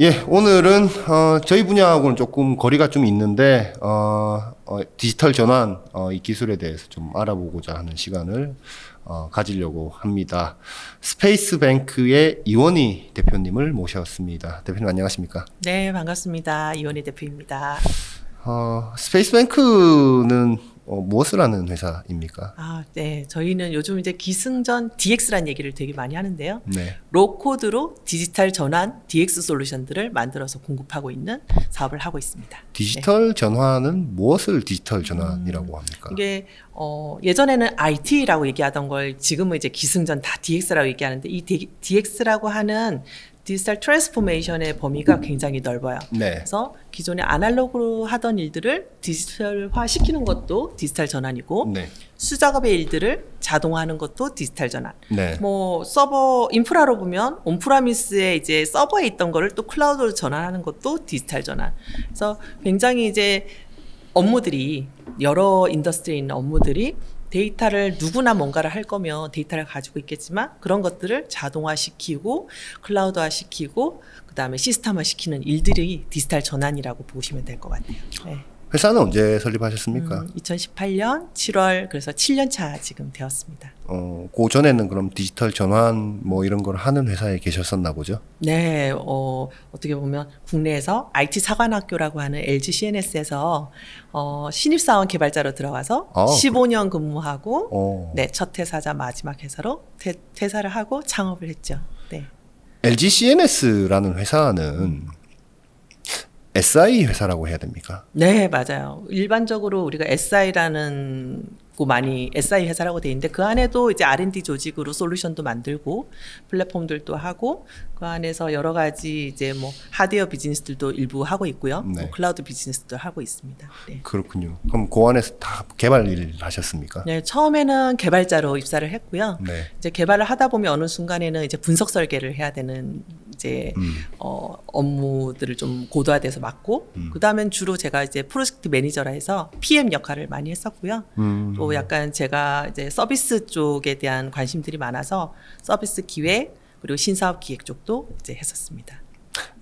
예, 오늘은 어, 저희 분야하고는 조금 거리가 좀 있는데 어, 어, 디지털 전환 어, 이 기술에 대해서 좀 알아보고자 하는 시간을 어, 가지려고 합니다. 스페이스뱅크의 이원희 대표님을 모셨습니다. 대표님 안녕하십니까? 네, 반갑습니다. 이원희 대표입니다. 어, 스페이스뱅크는 어, 무엇을 하는 회사입니까? 아, 네. 저희는 요즘 이제 기승전 DX라는 얘기를 되게 많이 하는데요. 네. 로코드로 디지털 전환 DX 솔루션들을 만들어서 공급하고 있는 사업을 하고 있습니다. 디지털 전환은 무엇을 디지털 전환이라고 합니까? 이게 어, 예전에는 IT라고 얘기하던 걸 지금은 이제 기승전 다 DX라고 얘기하는데 이 DX라고 하는 디지털 트랜스포메이션의 범위가 굉장히 넓어요. 네. 그래서 기존에 아날로그로 하던 일들을 디지털화 시키는 것도 디지털 전환이고 네. 수작업의 일들을 자동화하는 것도 디지털 전환. 네. 뭐 서버 인프라로 보면 온프라미스에 이제 서버에 있던 거를 또 클라우드로 전환하는 것도 디지털 전환. 그래서 굉장히 이제 업무들이 여러 인더스트리에 있는 업무들이 데이터를 누구나 뭔가를 할 거면 데이터를 가지고 있겠지만 그런 것들을 자동화시키고 클라우드화 시키고 그다음에 시스템화 시키는 일들이 디지털 전환이라고 보시면 될 것 같아요. 네. 회사는 언제 설립하셨습니까? 음, 2018년 7월 그래서 7년 차 지금 되었습니다. 어, 그 전에는 그럼 디지털 전환 뭐 이런 걸 하는 회사에 계셨었나 보죠? 네, 어, 어떻게 보면 국내에서 IT 사관학교라고 하는 LG CNS에서 어, 신입사원 개발자로 들어가서 아, 15년 근무하고 어. 네, 첫 퇴사자 마지막 회사로 퇴, 퇴사를 하고 창업을 했죠. 네. LG CNS라는 회사는 SI 회사라고 해야 됩니까? 네, 맞아요. 일반적으로 우리가 SI라는 고 많이 SI 회사라고 돼 있는데 그 안에도 이제 R&D 조직으로 솔루션도 만들고 플랫폼들도 하고 그 안에서 여러 가지 이제 뭐 하드웨어 비즈니스들도 일부 하고 있고요. 네. 뭐 클라우드 비즈니스도 하고 있습니다. 네. 그렇군요. 그럼 그 안에서 다 개발 일 하셨습니까? 네, 처음에는 개발자로 입사를 했고요. 네. 이제 개발을 하다 보면 어느 순간에는 이제 분석 설계를 해야 되는 이제 음. 어, 업무들을 좀 고도화돼서 맡고 음. 그다음엔 주로 제가 이제 프로젝트 매니저라 해서 PM 역할을 많이 했었고요. 음. 또 약간 제가 이제 서비스 쪽에 대한 관심들이 많아서 서비스 기획 그리고 신사업 기획 쪽도 이제 했었습니다.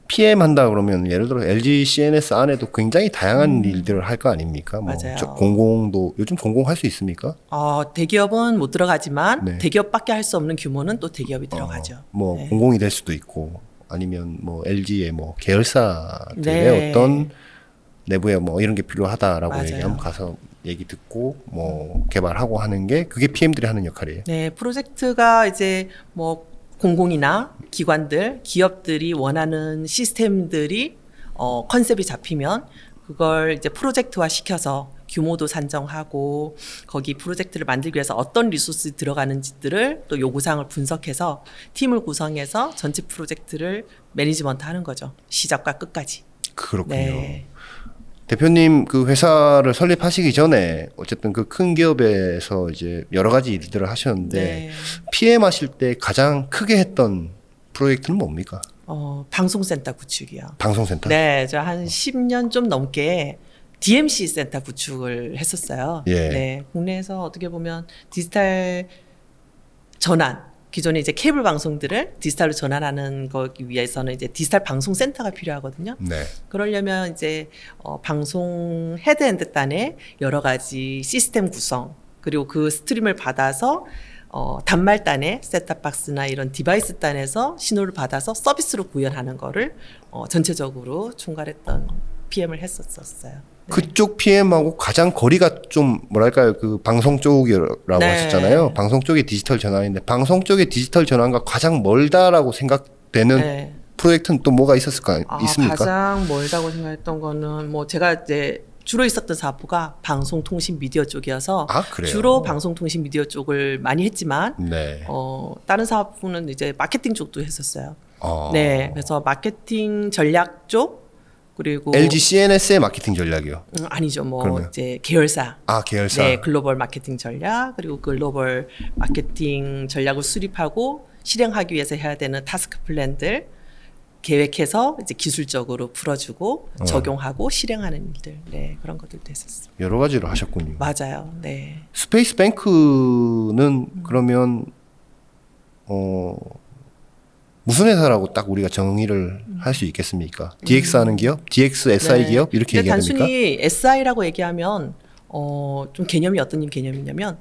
PM 한다 그러면 예를 들어 LG CNS 안에도 굉장히 다양한 일들을 할 거 아닙니까? 뭐 음. 맞아요. 저 공공도 요즘 공공 할 수 있습니까? 어, 대기업은 못 들어가지만 네. 대기업밖에 할 수 없는 규모는 또 대기업이 들어가죠. 어, 뭐 네. 공공이 될 수도 있고 아니면 뭐 LG의 뭐 계열사들의 네. 어떤 내부에 뭐 이런 게 필요하다라고 맞아요. 얘기하면 가서 얘기 듣고 뭐 개발하고 하는 게 그게 PM들이 하는 역할이에요. 네, 프로젝트가 이제 뭐 공공이나 기관들, 기업들이 원하는 시스템들이 어, 컨셉이 잡히면 그걸 이제 프로젝트화 시켜서 규모도 산정하고 거기 프로젝트를 만들기 위해서 어떤 리소스 들어가는지들을 또 요구사항을 분석해서 팀을 구성해서 전체 프로젝트를 매니지먼트 하는 거죠. 시작과 끝까지. 그렇군요. 네. 대표님 그 회사를 설립하시기 전에 어쨌든 그 큰 기업에서 이제 여러 가지 일들을 하셨는데 네. PM 하실 때 가장 크게 했던 프로젝트는 뭡니까? 어, 방송센터 구축이요. 방송센터. 네, 저 한 10년 좀 넘게 DMC 센터 구축을 했었어요. 예. 네, 국내에서 어떻게 보면 디지털 전환, 기존에 이제 케이블 방송들을 디지털로 전환하는 거기 위해서는 이제 디지털 방송 센터가 필요하거든요. 네. 그러려면 이제 어, 방송 헤드엔드 단에 여러 가지 시스템 구성 그리고 그 스트림을 받아서 어, 단말단에 셋탑박스나 이런 디바이스 단에서 신호를 받아서 서비스로 구현하는 거를 어, 전체적으로 총괄했던 PM을 했었었어요. 네. 그쪽 PM하고 가장 거리가 좀 뭐랄까요 그 방송 쪽이라고 네. 하셨잖아요. 방송 쪽의 디지털 전환인데 방송 쪽의 디지털 전환과 가장 멀다라고 생각되는 네. 프로젝트는 또 뭐가 있었을까 아, 있습니까? 가장 멀다고 생각했던 거는 뭐 제가 이제 주로 있었던 사업부가 방송통신 미디어 쪽이어서 아 그래요. 주로 방송통신 미디어 쪽을 많이 했지만 네. 어, 다른 사업부는 이제 마케팅 쪽도 했었어요. 어. 네. 그래서 마케팅 전략 쪽 그리고 LG CNS의 마케팅 전략이요. 음, 아니죠. 뭐 그러면? 이제 계열사 아 계열사. 네, 글로벌 마케팅 전략 그리고 글로벌 마케팅 전략을 수립하고 실행하기 위해서 해야 되는 타스크 플랜들 계획해서 이제 기술적으로 풀어주고 어. 적용하고 실행하는 일들, 네 그런 것들도 했었습니다. 여러 가지로 하셨군요. 맞아요, 네. 스페이스 뱅크는 그러면 어 무슨 회사라고 딱 우리가 정의를 할 수 있겠습니까? DX 하는 기업, DX SI 네. 기업 이렇게 근데 얘기해야 됩니까? 단순히 SI라고 얘기하면 어, 좀 개념이 어떤 개념이냐면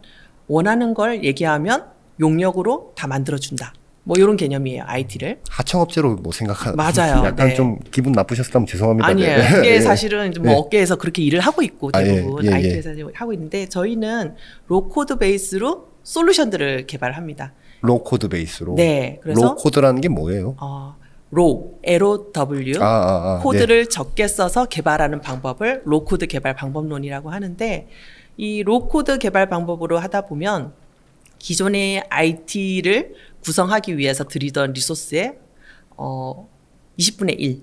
원하는 걸 얘기하면 용역으로 다 만들어 준다. 뭐 이런 개념이에요. IT를. 하청업체로 뭐 생각하는 맞아요. 약간 네. 좀 기분 나쁘셨다면 죄송합니다. 아니에요. 네. 그게 예. 사실은 이제 뭐 네. 업계에서 그렇게 일을 하고 있고 아, 예, 대부분 예, 예. IT 회사들이 하고 있는데 저희는 로코드 베이스로 솔루션들을 개발합니다. 로 코드 베이스로. 네. 그래서 로 코드라는 게 뭐예요? 어, 로, L-O-W 아, 아, 아, 코드를 적게 써서 개발하는 방법을 로 코드 개발 방법론이라고 하는데 이 로 코드 개발 방법으로 하다 보면 기존의 IT를 구성하기 위해서 들이던 리소스의 어 20분의 1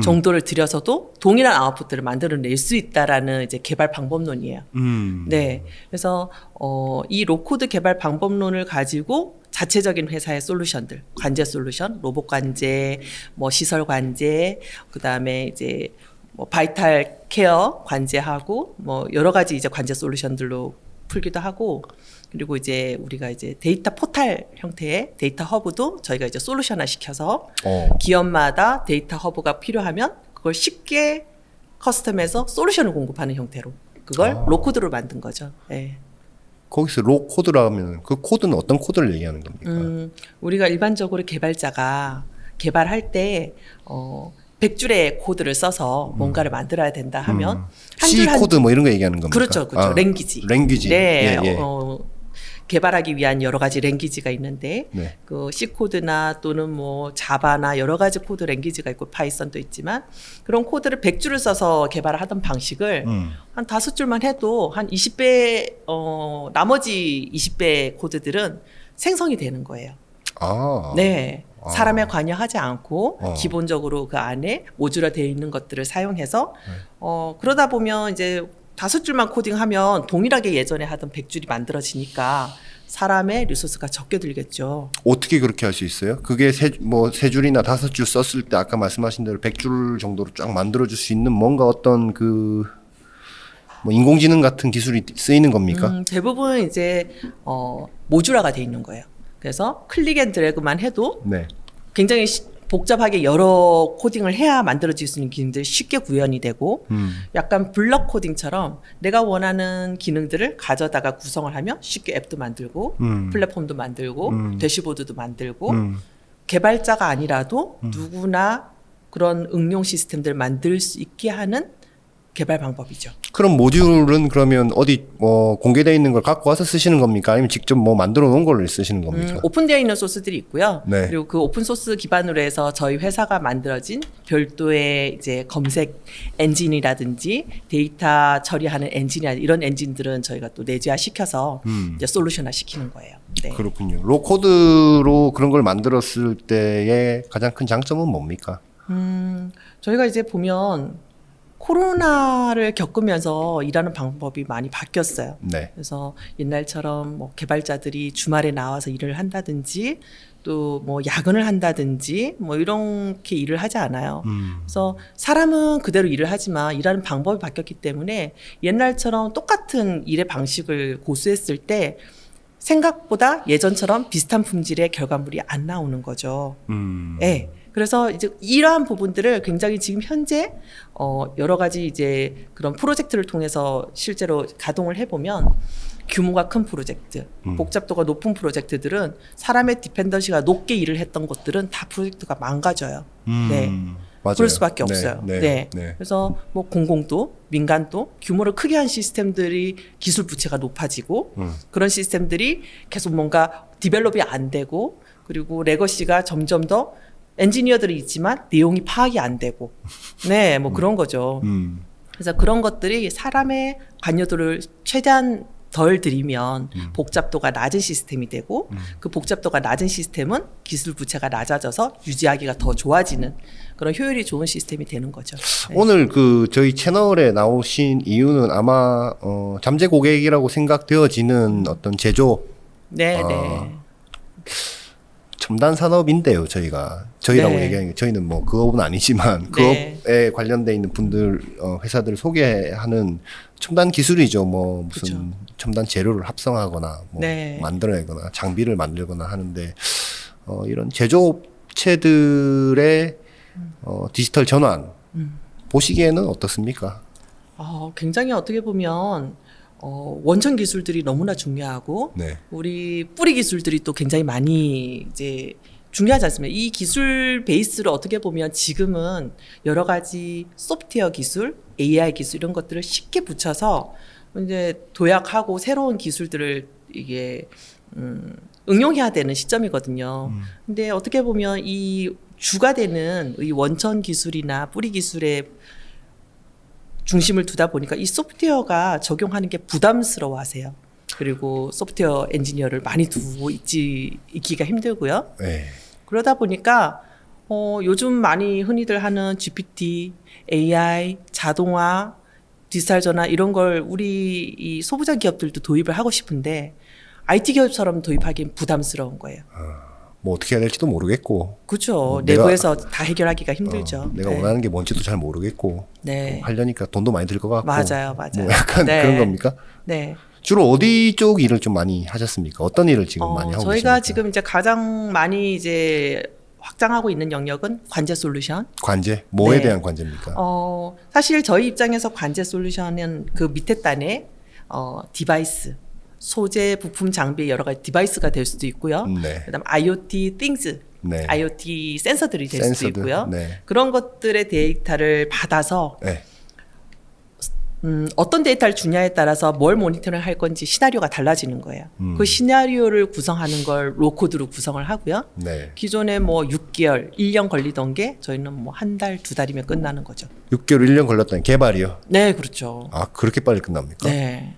정도를 들여서도 동일한 아웃풋들을 만들어낼 수 있다라는 이제 개발 방법론이에요. 음. 네. 그래서 어, 이 로코드 개발 방법론을 가지고 자체적인 회사의 솔루션들, 관제 솔루션, 로봇 관제, 뭐 시설 관제, 그 다음에 이제 뭐 바이탈 케어 관제하고 뭐 여러 가지 이제 관제 솔루션들로 풀기도 하고 그리고 이제 우리가 이제 데이터 포탈 형태의 데이터 허브도 저희가 이제 솔루션화 시켜서 어. 기업마다 데이터 허브가 필요하면 그걸 쉽게 커스텀해서 솔루션을 공급하는 형태로 그걸 아. 로코드로 만든 거죠. 예. 거기서 로 코드라면 그 코드는 어떤 코드를 얘기하는 겁니까? 음, 우리가 일반적으로 개발자가 개발할 때 어, 100줄의 코드를 써서 뭔가를 만들어야 된다 하면 음. 한 C 줄한 코드 뭐 이런 거 얘기하는 겁니까? 그렇죠, 그렇죠. 아, 랭귀지. 랭귀지. 네, 예, 예. 어, 개발하기 위한 여러 가지 랭귀지가 있는데 네. 그 C 코드나 또는 뭐 자바나 여러 가지 코드 랭귀지가 있고 파이썬도 있지만 그런 코드를 100줄을 써서 개발하던 방식을 음. 한 다섯 줄만 해도 한 20배 어 나머지 20배 코드들은 생성이 되는 거예요. 아. 네. 아. 사람에 관여하지 않고 어. 기본적으로 그 안에 모듈화되어 있는 것들을 사용해서 네. 어 그러다 보면 이제 다섯 줄만 코딩하면 동일하게 예전에 하던 100줄이 만들어지니까 사람의 리소스가 적게 들겠죠. 어떻게 그렇게 할 수 있어요? 그게 세, 뭐, 세 줄이나 다섯 줄 썼을 때 아까 말씀하신 대로 백 줄 정도로 쫙 만들어줄 수 있는 뭔가 어떤 그, 뭐, 인공지능 같은 기술이 쓰이는 겁니까? 음, 대부분 이제 어 모듈화가 돼 있는 거예요. 그래서 클릭 앤 드래그만 해도 네. 굉장히 시- 복잡하게 여러 코딩을 해야 만들어질 수 있는 기능들이 쉽게 구현이 되고 음. 약간 블럭 코딩처럼 내가 원하는 기능들을 가져다가 구성을 하면 쉽게 앱도 만들고 음. 플랫폼도 만들고 음. 대시보드도 만들고 음. 개발자가 아니라도 누구나 그런 응용 시스템들을 만들 수 있게 하는 개발 방법이죠. 그럼 모듈은 그러면 어디 뭐 공개되어 있는 걸 갖고 와서 쓰시는 겁니까? 아니면 직접 뭐 만들어 놓은 걸 쓰시는 겁니까? 음, 오픈되어 있는 소스들이 있고요. 네. 그리고 그 오픈 소스 기반으로 해서 저희 회사가 만들어진 별도의 이제 검색 엔진이라든지 데이터 처리하는 엔진이나 이런 엔진들은 저희가 또 내재화 시켜서 음. 이제 솔루션화 시키는 거예요. 네. 그렇군요. 로코드로 그런 걸 만들었을 때의 가장 큰 장점은 뭡니까? 음, 저희가 이제 보면 코로나를 겪으면서 일하는 방법이 많이 바뀌었어요. 네. 그래서 옛날처럼 뭐 개발자들이 주말에 나와서 일을 한다든지 또 뭐 야근을 한다든지 뭐 이렇게 일을 하지 않아요. 음. 그래서 사람은 그대로 일을 하지만 일하는 방법이 바뀌었기 때문에 옛날처럼 똑같은 일의 방식을 고수했을 때 생각보다 예전처럼 비슷한 품질의 결과물이 안 나오는 거죠. 음. 예. 그래서 이제 이러한 부분들을 굉장히 지금 현재 어 여러 가지 이제 그런 프로젝트를 통해서 실제로 가동을 해보면 규모가 큰 프로젝트, 음. 복잡도가 높은 프로젝트들은 사람의 디펜던시가 높게 일을 했던 것들은 다 프로젝트가 망가져요. 음. 네. 맞아요. 그럴 수밖에 네, 없어요. 네. 네. 네. 그래서 뭐 공공도 민간도 규모를 크게 한 시스템들이 기술 부채가 높아지고 음. 그런 시스템들이 계속 뭔가 디벨롭이 안 되고 그리고 레거시가 점점 더 엔지니어들이 있지만 내용이 파악이 안 되고 네 뭐 그런 거죠. 음. 그래서 그런 것들이 사람의 관여도를 최대한 덜 들이면 음. 복잡도가 낮은 시스템이 되고 그 복잡도가 낮은 시스템은 기술 부채가 낮아져서 유지하기가 더 좋아지는 그런 효율이 좋은 시스템이 되는 거죠. 네. 오늘 그 저희 채널에 나오신 이유는 아마 어, 잠재 고객이라고 생각되어지는 어떤 제조 네, 아, 네. 첨단 산업인데요, 저희가 저희라고 네. 얘기하는 게 저희는 뭐 그업은 아니지만 네. 그업에 관련돼 있는 분들 어, 회사들을 소개하는 첨단 기술이죠. 뭐 무슨 첨단 재료를 합성하거나 뭐 네. 만들어내거나 장비를 만들거나 하는데 어, 이런 제조업체들의 어, 디지털 전환 보시기에는 어떻습니까? 어, 굉장히 어떻게 보면 어, 원천 기술들이 너무나 중요하고 네. 우리 뿌리 기술들이 또 굉장히 많이 이제 중요하지 않습니까? 이 기술 베이스를 어떻게 보면 지금은 여러 가지 소프트웨어 기술, AI 기술 이런 것들을 쉽게 붙여서 이제 도약하고 새로운 기술들을 이게 음, 응용해야 되는 시점이거든요. 근데 어떻게 보면 이 주가 되는 이 원천 기술이나 뿌리 기술의 중심을 두다 보니까 이 소프트웨어가 적용하는 게 부담스러워 하세요. 그리고 소프트웨어 엔지니어를 많이 두고 있지, 있기가 힘들고요. 네. 그러다 보니까 어, 요즘 많이 흔히들 하는 GPT, AI, 자동화, 디지털 전환 이런 걸 우리 이 소부장 기업들도 도입을 하고 싶은데 IT 기업처럼 도입하기엔 부담스러운 거예요. 뭐 어떻게 해야 될지도 모르겠고 그렇죠. 내가- 내부에서 다 해결하기가 힘들죠. 어, 내가 네. 원하는 게 뭔지도 잘 모르겠고 네. 뭐 하려니까 돈도 많이 들 것 같고 맞아요, 맞아요. 뭐 약간 네. 그런 겁니까? 네. 주로 어디 쪽 일을 좀 많이 하셨습니까? 어떤 일을 지금 어, 많이 하고 저희가 계십니까? 지금 이제 가장 많이 이제 확장하고 있는 영역은 관제 솔루션. 관제 뭐에 네. 대한 관제입니까? 어, 사실 저희 입장에서 관제 솔루션은 그 밑에 단에 어, 디바이스, 소재, 부품, 장비 여러 가지 디바이스가 될 수도 있고요. 네. 그다음 IoT things, 네. IoT 센서들이 될 수도 센서들. 있고요. 네. 그런 것들의 데이터를 받아서 네. 음, 어떤 데이터를 주냐에 따라서 뭘 모니터링 할 건지 시나리오가 달라지는 거예요. 음. 그 시나리오를 구성하는 걸 로코드로 구성을 하고요. 네. 기존에 뭐 6개월, 1년 걸리던 게 저희는 뭐 한 달, 두 달이면 끝나는 거죠. 6개월 1년 걸렸다는 개발이요. 네, 그렇죠. 아 그렇게 빨리 끝납니까? 네,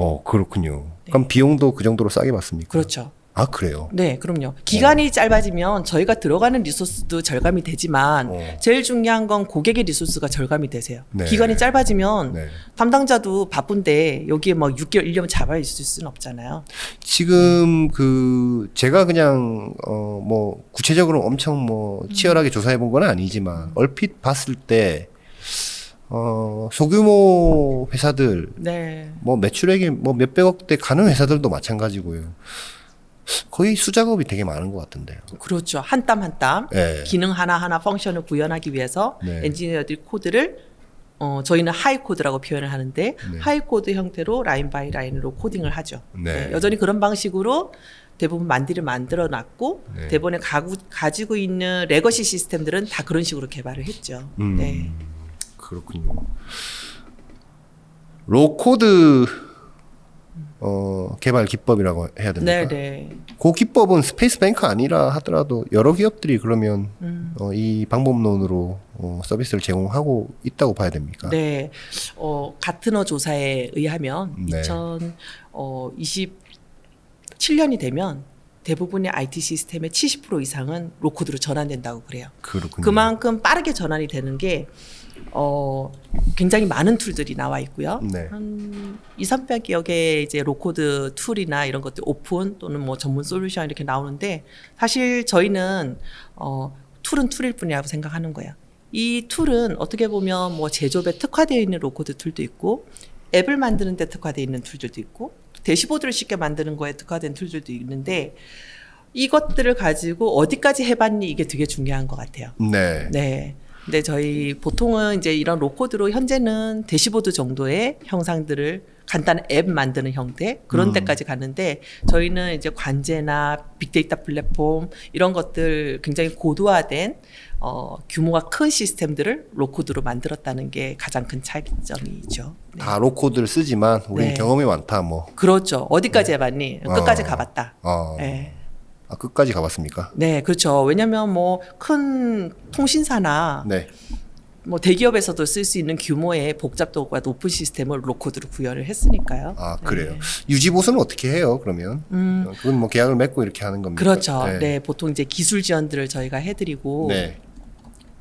어 그렇군요. 그럼 비용도 그 정도로 싸게 받습니까? 그렇죠. 아 그래요. 네, 그럼요. 기간이 짧아지면 저희가 들어가는 리소스도 절감이 되지만 어. 제일 중요한 건 고객의 리소스가 절감이 되세요. 네. 기간이 짧아지면 네. 담당자도 바쁜데 여기에 뭐 6개월, 1년 잡아 있을 수는 없잖아요. 지금 그 제가 그냥 어 뭐 구체적으로 엄청 뭐 치열하게 조사해 본 건 아니지만 얼핏 봤을 때 어 소규모 회사들 네. 뭐 매출액이 뭐 몇백억대 가는 회사들도 마찬가지고요. 거의 수작업이 되게 많은 것 같은데요. 그렇죠. 한 땀 한 땀. 네. 기능 하나하나 펑션을 구현하기 위해서 네. 엔지니어들이 코드를 어, 저희는 하이 코드라고 표현을 하는데 네. 하이 코드 형태로 라인 바이 라인으로 코딩을 하죠. 네. 여전히 그런 방식으로 대부분 만디를 만들어 놨고 네. 대본에 가구, 가지고 있는 레거시 시스템들은 다 그런 식으로 개발을 했죠. 음, 네. 그렇군요. 로코드 어, 개발 기법이라고 해야 됩니까? 네, 네. 그 기법은 스페이스뱅크 아니라 하더라도 여러 기업들이 그러면 음. 어, 이 방법론으로 어, 서비스를 제공하고 있다고 봐야 됩니까? 네. 어, 가트너 조사에 의하면 네. 2027년이 되면 대부분의 IT 시스템의 70% 이상은 로코드로 전환된다고 그래요. 그렇군요. 그만큼 빠르게 전환이 되는 게 어, 굉장히 많은 툴들이 나와 있고요. 네. 한 2, 300여 개의 이제 로코드 툴이나 이런 것들 오픈 또는 뭐 전문 솔루션 이렇게 나오는데 사실 저희는 어, 툴은 툴일 뿐이라고 생각하는 거예요. 이 툴은 어떻게 보면 뭐 제조업에 특화되어 있는 로코드 툴도 있고 앱을 만드는 데 특화되어 있는 툴들도 있고 대시보드를 쉽게 만드는 거에 특화된 툴들도 있는데 이것들을 가지고 어디까지 해봤니 이게 되게 중요한 것 같아요. 네. 네. 근데 저희 보통은 이제 이런 로코드로 현재는 대시보드 정도의 형상들을 간단한 앱 만드는 형태 그런 음. 데까지 갔는데 저희는 이제 관제나 빅데이터 플랫폼 이런 것들 굉장히 고도화된 어, 규모가 큰 시스템들을 로코드로 만들었다는 게 가장 큰 차이점이죠. 네. 다 로코드를 쓰지만 우리는 네. 경험이 많다 뭐. 그렇죠. 어디까지 해봤니? 끝까지 어. 가봤다. 어. 네. 아, 끝까지 가봤습니까? 네, 그렇죠. 왜냐하면 뭐 큰 통신사나 네. 뭐 대기업에서도 쓸 수 있는 규모의 복잡도가 높은 시스템을 로코드로 구현을 했으니까요. 아 그래요. 네. 유지 보수는 어떻게 해요? 그러면 음, 어, 그건 뭐 계약을 맺고 이렇게 하는 겁니까? 그렇죠. 네. 보통 이제 기술 지원들을 저희가 해드리고 네.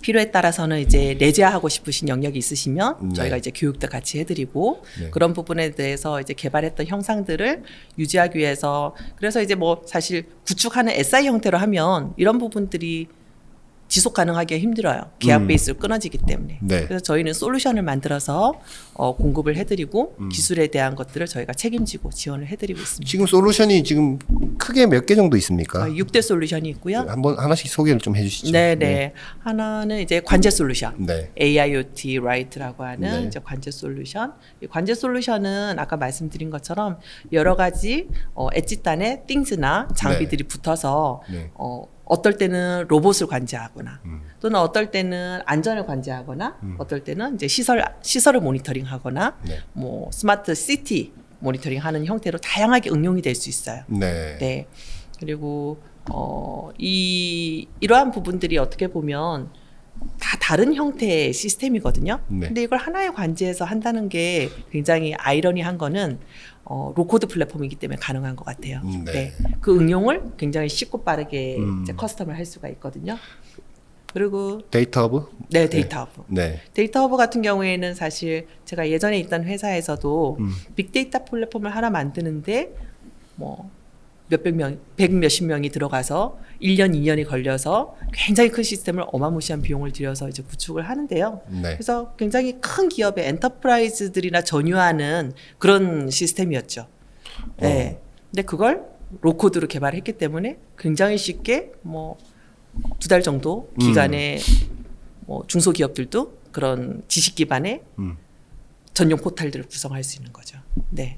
필요에 따라서는 이제 내재하고 싶으신 영역이 있으시면 네. 저희가 이제 교육도 같이 해드리고 네. 그런 부분에 대해서 이제 개발했던 형상들을 유지하기 위해서 그래서 이제 뭐 사실 구축하는 SI 형태로 하면 이런 부분들이 지속 가능하기가 힘들어요. 계약 음. 베이스로 끊어지기 때문에. 네. 그래서 저희는 솔루션을 만들어서 어, 공급을 해드리고 음. 기술에 대한 것들을 저희가 책임지고 지원을 해드리고 있습니다. 지금 솔루션이 지금 크게 몇 개 정도 있습니까? 어, 6대 솔루션이 있고요. 한번 하나씩 소개를 좀 해주시죠. 네, 네. 하나는 이제 관제 솔루션. 네. AIoT 라이트라고 하는 네. 이제 관제 솔루션. 이 관제 솔루션은 아까 말씀드린 것처럼 여러 가지 어, 엣지단의 띵즈나 장비들이 붙어서 네. 어, 어떨 때는 로봇을 관제하거나 음. 또는 어떨 때는 안전을 관제하거나 음. 어떨 때는 이제 시설 시설을 모니터링하거나 네. 뭐 스마트 시티 모니터링하는 형태로 다양하게 응용이 될 수 있어요. 네. 네. 그리고 어, 이 이러한 부분들이 어떻게 보면 다 다른 형태의 시스템이거든요. 네. 근데 이걸 하나의 관제에서 한다는 게 굉장히 아이러니한 거는 어, 로코드 플랫폼이기 때문에 가능한 것 같아요. 음, 네. 그 응용을 굉장히 쉽고 빠르게 음. 이제 커스텀을 할 수가 있거든요. 그리고 데이터 허브? 네 데이터 허브. 네. 데이터 허브 같은 경우에는 사실 제가 예전에 있던 회사에서도 음. 빅데이터 플랫폼을 하나 만드는데 뭐 몇백 명, 백 몇십 명이 들어가서 1년, 2년이 걸려서 굉장히 큰 시스템을 어마무시한 비용을 들여서 이제 구축을 하는데요. 네. 그래서 굉장히 큰 기업의 엔터프라이즈들이나 전유하는 그런 시스템이었죠. 네. 근데 그걸 로코드로 개발했기 때문에 굉장히 쉽게 뭐 두 달 정도 기간에 뭐 중소기업들도 그런 지식 기반의 음. 전용 포탈들을 구성할 수 있는 거죠. 네.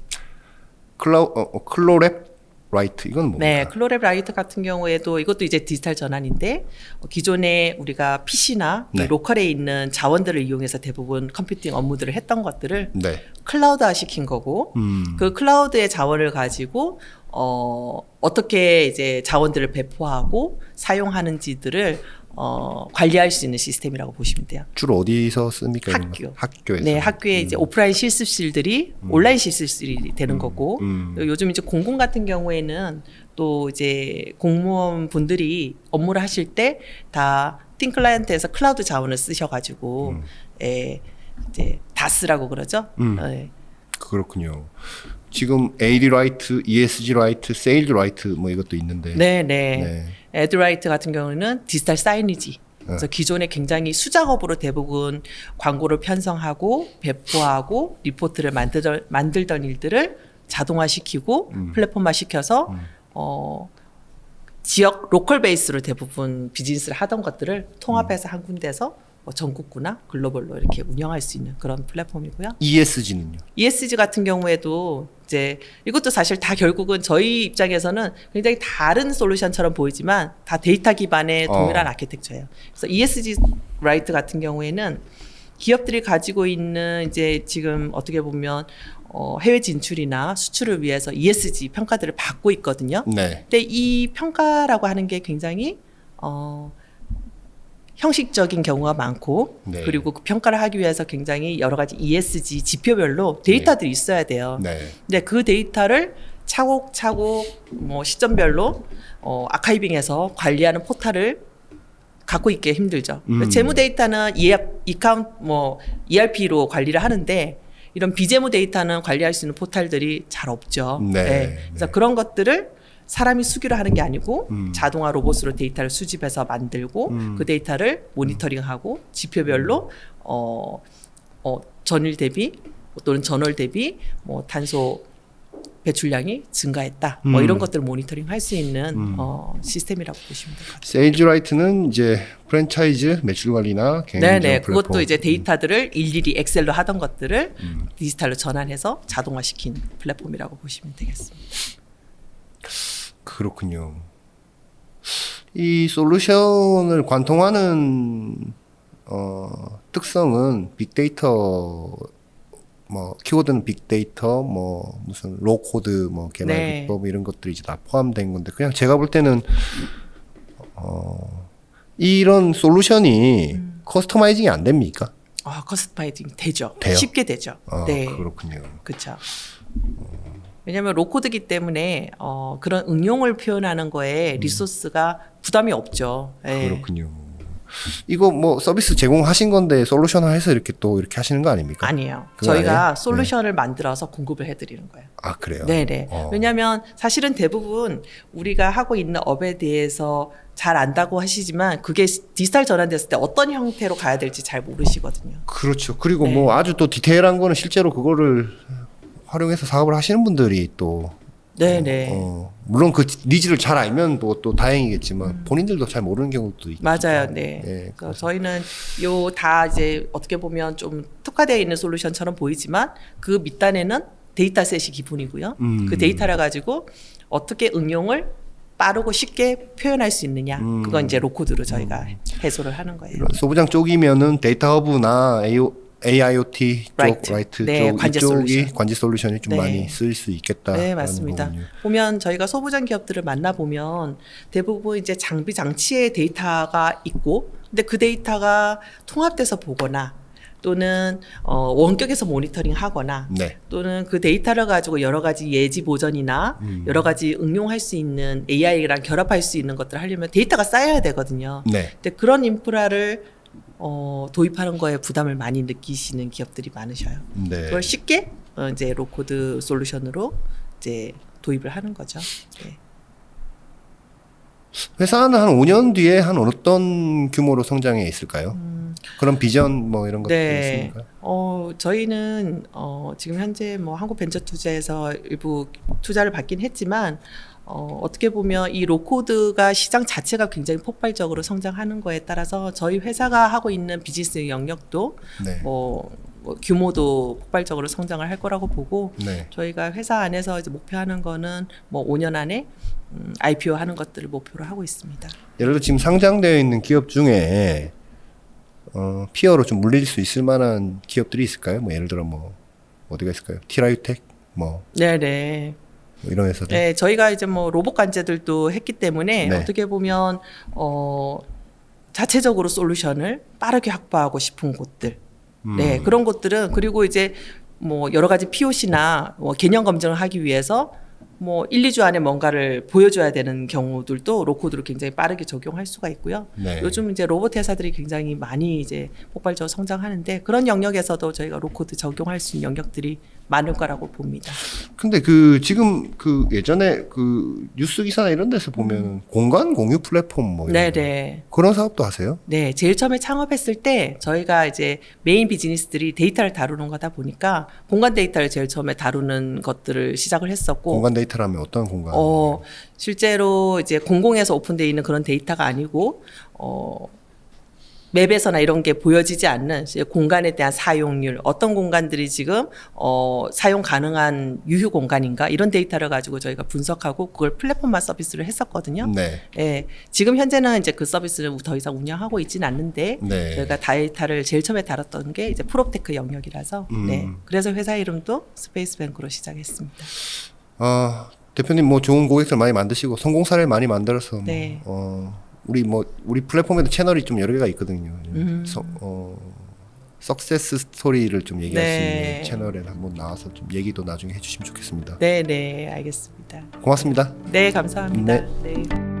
클라우 어, 어, 클로랩 라이트 이건 뭡니까? 네, 클로랩 라이트 같은 경우에도 이것도 이제 디지털 전환인데 어, 기존에 우리가 PC나 네. 로컬에 있는 자원들을 이용해서 대부분 컴퓨팅 업무들을 했던 것들을 네. 클라우드화 시킨 거고 음. 그 클라우드의 자원을 가지고 어 어떻게 이제 자원들을 배포하고 사용하는지들을 어 관리할 수 있는 시스템이라고 보시면 돼요. 주로 어디서 씁니까? 학교. 학교에서. 네, 학교에 이제 오프라인 실습실들이 온라인 실습실이 되는 거고 음. 요즘 이제 공공 같은 경우에는 또 이제 공무원 분들이 업무를 하실 때다 팀클라이언트에서 클라우드 자원을 쓰셔가지고 음. 예, 이제 다스라고 그러죠. 음. 예. 그렇군요. 지금 AD 라이트, ESG 라이트, 세일즈 라이트 뭐 이것도 있는데. 네, 네. 네. 에드라이트 같은 경우는 디지털 사이니지. 그래서 기존에 굉장히 수작업으로 대부분 광고를 편성하고 배포하고 리포트를 만들던, 만들던 일들을 자동화시키고 음. 플랫폼화 시켜서 음. 어, 지역 로컬 베이스로 대부분 비즈니스를 하던 것들을 통합해서 한 군데서 뭐 전국구나 글로벌로 이렇게 운영할 수 있는 그런 플랫폼이고요. ESG는요. ESG 같은 경우에도 이제 이것도 사실 다 결국은 저희 입장에서는 굉장히 다른 솔루션처럼 보이지만 다 데이터 기반의 어. 동일한 아키텍처예요. 그래서 ESG 라이트 같은 경우에는 기업들이 가지고 있는 이제 지금 어떻게 보면 어, 해외 진출이나 수출을 위해서 ESG 평가들을 받고 있거든요. 네. 근데 이 평가라고 하는 게 굉장히 어, 형식적인 경우가 많고 네. 그리고 그 평가를 하기 위해서 굉장히 여러 가지 ESG 지표별로 데이터들이 있어야 돼요. 네. 근데 그 데이터를 차곡차곡 뭐 시점별로 어, 아카이빙해서 관리하는 포탈을 갖고 있기 힘들죠. 음. 재무 데이터는 이 이카운트 뭐 ERP로 관리를 하는데 이런 비재무 데이터는 관리할 수 있는 포탈들이 잘 없죠. 네. 그래서 네. 그런 것들을 사람이 수기로 하는 게 아니고 음. 자동화 로봇으로 데이터를 수집해서 만들고 음. 그 데이터를 모니터링하고 지표별로 어, 어 전일 대비 또는 전월 대비 뭐 탄소 배출량이 증가했다. 뭐 음. 이런 것들을 모니터링 할 수 있는 음. 어, 시스템이라고 보시면 될 것 같아요. 세일즈 라이트는 이제 프랜차이즈 매출 관리나 네네. 인증 그것도. 이제 데이터들을 일일이 엑셀로 하던 것들을 음. 디지털로 전환해서 자동화시킨 플랫폼이라고 보시면 되겠습니다. 그렇군요. 이 솔루션을 관통하는 어, 특성은 빅데이터 뭐 키워드는 빅데이터 뭐 무슨 로코드 뭐 개발 네. 기법 이런 것들이 이제 다 포함된 건데 그냥 제가 볼 때는 어, 이런 솔루션이 음. 커스터마이징이 안 됩니까? 아, 커스터마이징 되죠. 돼요? 쉽게 되죠. 아, 네. 그렇군요. 그렇죠. 왜냐하면 로코드기 때문에 어, 그런 응용을 표현하는 거에 리소스가 부담이 없죠. 예. 그렇군요. 이거 뭐 서비스 제공하신 건데 솔루션화해서 이렇게 또 이렇게 하시는 거 아닙니까? 아니에요. 그거 저희가 아니에요? 솔루션을 만들어서 공급을 해드리는 거예요. 아 그래요? 네네. 어. 왜냐하면 사실은 대부분 우리가 하고 있는 업에 대해서 잘 안다고 하시지만 그게 디지털 전환됐을 때 어떤 형태로 가야 될지 잘 모르시거든요. 그렇죠. 그리고 네. 뭐 아주 또 디테일한 거는 실제로 그거를 활용해서 사업을 하시는 분들이 또 네네. 어, 물론 그 니즈를 잘 알면 뭐 또 다행이겠지만 본인들도 잘 모르는 경우도 있고 음. 맞아요. 네. 예, 그래서 저희는 요 다 이제 어떻게 보면 좀 특화되어 있는 솔루션처럼 보이지만 그 밑단에는 데이터셋이 기본이고요. 음. 그 데이터를 가지고 어떻게 응용을 빠르고 쉽게 표현할 수 있느냐. 음. 그건 이제 로코드로 저희가 해소를 하는 거예요. 소부장 쪽이면은 데이터 허브나 AO, AIoT 쪽, 라이트. 라이트 네, 쪽 관제 이쪽이 솔루션. 관제 솔루션이 좀 네. 많이 쓰일 수 있겠다. 네, 맞습니다. 보면 저희가 소부장 기업들을 만나 보면 대부분 이제 장비 장치의 데이터가 있고, 근데 그 데이터가 통합돼서 보거나 또는 어, 원격에서 모니터링 하거나 네. 또는 그 데이터를 가지고 여러 가지 예지 보전이나 음. 여러 가지 응용할 수 있는 AI랑 결합할 수 있는 것들을 하려면 데이터가 쌓여야 되거든요. 네. 근데 그런 인프라를 어, 도입하는 거에 부담을 많이 느끼시는 기업들이 많으셔요. 네. 그걸 쉽게 어, 이제 로코드 솔루션으로 이제 도입을 하는 거죠. 네. 회사는 한 5년 뒤에 한 어떤 규모로 성장해 있을까요? 그런 비전 뭐 이런 음. 네. 있습니까? 어, 저희는 어, 지금 현재 뭐 한국벤처투자에서 일부 투자를 받긴 했지만 어, 어떻게 보면 이 로코드가 시장 자체가 굉장히 폭발적으로 성장하는 거에 따라서 저희 회사가 하고 있는 비즈니스 영역도 네. 뭐, 뭐 규모도 폭발적으로 성장을 할 거라고 보고 네. 저희가 회사 안에서 이제 목표하는 거는 뭐 5년 안에 음, IPO 하는 것들을 목표로 하고 있습니다. 예를 들어 지금 상장되어 있는 기업 중에 어, 피어로 좀 물릴 수 있을 만한 기업들이 있을까요? 뭐 예를 들어 뭐 어디가 있을까요? 티라유텍 뭐, 네네. 뭐 이런 회사들. 네, 저희가 이제 뭐 로봇 관제들도 했기 때문에 네. 어떻게 보면 어 자체적으로 솔루션을 빠르게 확보하고 싶은 곳들, 음. 네 그런 곳들은 그리고 이제 뭐 여러 가지 POC나 뭐 개념 검증을 하기 위해서 뭐 1, 2주 안에 뭔가를 보여줘야 되는 경우들도 로코드로 굉장히 빠르게 적용할 수가 있고요. 네. 요즘 이제 로봇 회사들이 굉장히 많이 이제 폭발적으로 성장하는데 그런 영역에서도 저희가 로코드 적용할 수 있는 영역들이 많을 거라고 봅니다. 근데 그 지금 그 예전에 그 뉴스 기사나 이런 데서 보면 공간 공유 플랫폼 뭐. 네네. 그런 사업도 하세요? 네, 제일 처음에 창업했을 때 저희가 이제 메인 비즈니스들이 데이터를 다루는 거다 보니까 공간 데이터를 제일 처음에 다루는 것들을 시작을 했었고, 공간 데이터라면 어떤 공간? 어, 실제로 이제 공공에서 오픈되어 있는 그런 데이터가 아니고, 어, 맵에서나 이런 게 보여지지 않는 공간에 대한 사용률, 어떤 공간들이 지금 어, 사용 가능한 유휴 공간인가 이런 데이터를 가지고 저희가 분석하고 그걸 플랫폼화 서비스를 했었거든요. 네. 예, 지금 현재는 이제 그 서비스를 더 이상 운영하고 있지는 않는데 네. 저희가 데이터를 제일 처음에 다뤘던 게 이제 프롭테크 영역이라서 음. 네, 그래서 회사 이름도 스페이스뱅크로 시작했습니다. 어, 대표님 뭐 좋은 고객들 많이 만드시고 성공 사례를 많이 만들어서 뭐, 네. 어, 우리 뭐 우리 플랫폼에도 채널이 좀 여러 개가 있거든요. 음. 서, 어, 석세스 스토리를 좀 얘기할 수 네. 있는 채널에 한번 나와서 좀 얘기도 나중에 해주시면 좋겠습니다. 네, 네, 알겠습니다. 고맙습니다. 네, 감사합니다. 네. 네.